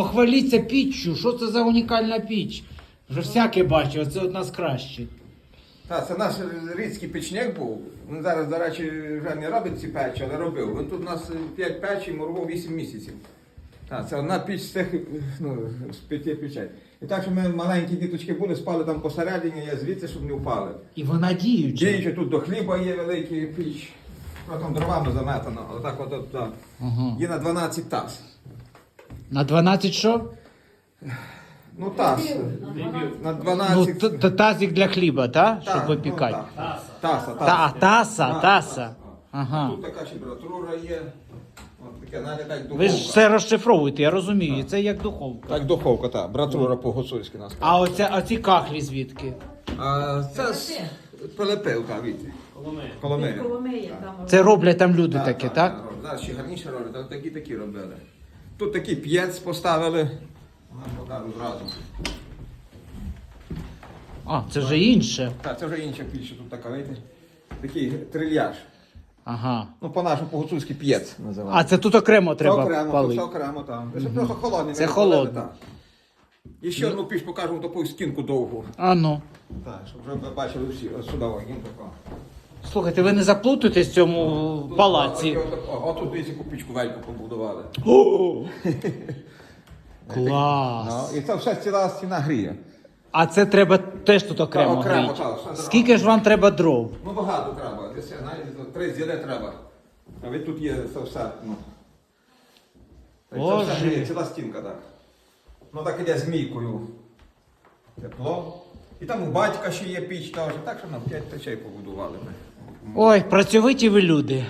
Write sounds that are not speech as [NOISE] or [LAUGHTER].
Похваліться піччю, що це за унікальна піч? Вже всяке бачив, це одна з кращих. Так, це наш рідський печник був. Він зараз, до речі, вже не робить ці печі, але робив. Він тут у нас 5 печей, моргов 8 місяців. Так, це одна піч з цих ну, з п'яти печей. І так, що ми маленькі діточки були, спали там посередині, я звідси, щоб не впали. І вона діюча. Діючи тут до хліба є великий піч. Там дровами заметано, отак от, от, так. Ага. Є на 12 таз. На 12 що? Ну, таз. На Ну, 12. т- т- тазик для хліба, так? Так, Щоб випікати. ну, так. Таса, Та, таса. таса, Так, таса. так. Ага. Тут така температура є. От таке, навіть так духовка. Ви ж все розшифровуєте, я розумію. Це як духовка. Так, духовка, так. Братура по-гуцульськи нас. А оця, оці кахлі звідки? А, це з Пилипилка, від Коломия. Коломия там. Це роблять там люди таке, так? Зараз ще гарніше роблять, але такі такі робили. Тут такий п'єц поставили. Зразу. А, це вже інше. Так, це вже інша піч, тут така, видите? Такий трильяж. Ага. Ну, по-нашому по-гуцульськи п'єц А це тут окремо Це окремо, тут палити. це окремо там. Це просто холодний. Це ми палили, холодно. так. І ще одну піч покажемо таку стінку довгу. А ну. Так, щоб вже ви бачили всі. Ось сюди вагін така. Слухайте, ви не заплутаєтесь в цьому палаці. Отут десь яку пічку вельку побудували. О! [LAUGHS] Ну, Клас. і це все ціла стіна гріє. А це треба теж тут окремо Так, окремо, гріти. так, все треба. Скільки ж вам треба дров? Ну багато треба. Десь, то три зіле треба. А ви тут є це все. Ну. Та й Це Боже. все гріє, ціла стінка так. Ну так іде змійкою. Тепло. І там у батька ще є піч теж. Так що нам п'ять печей побудували ми. Ой, працьовиті ви люди.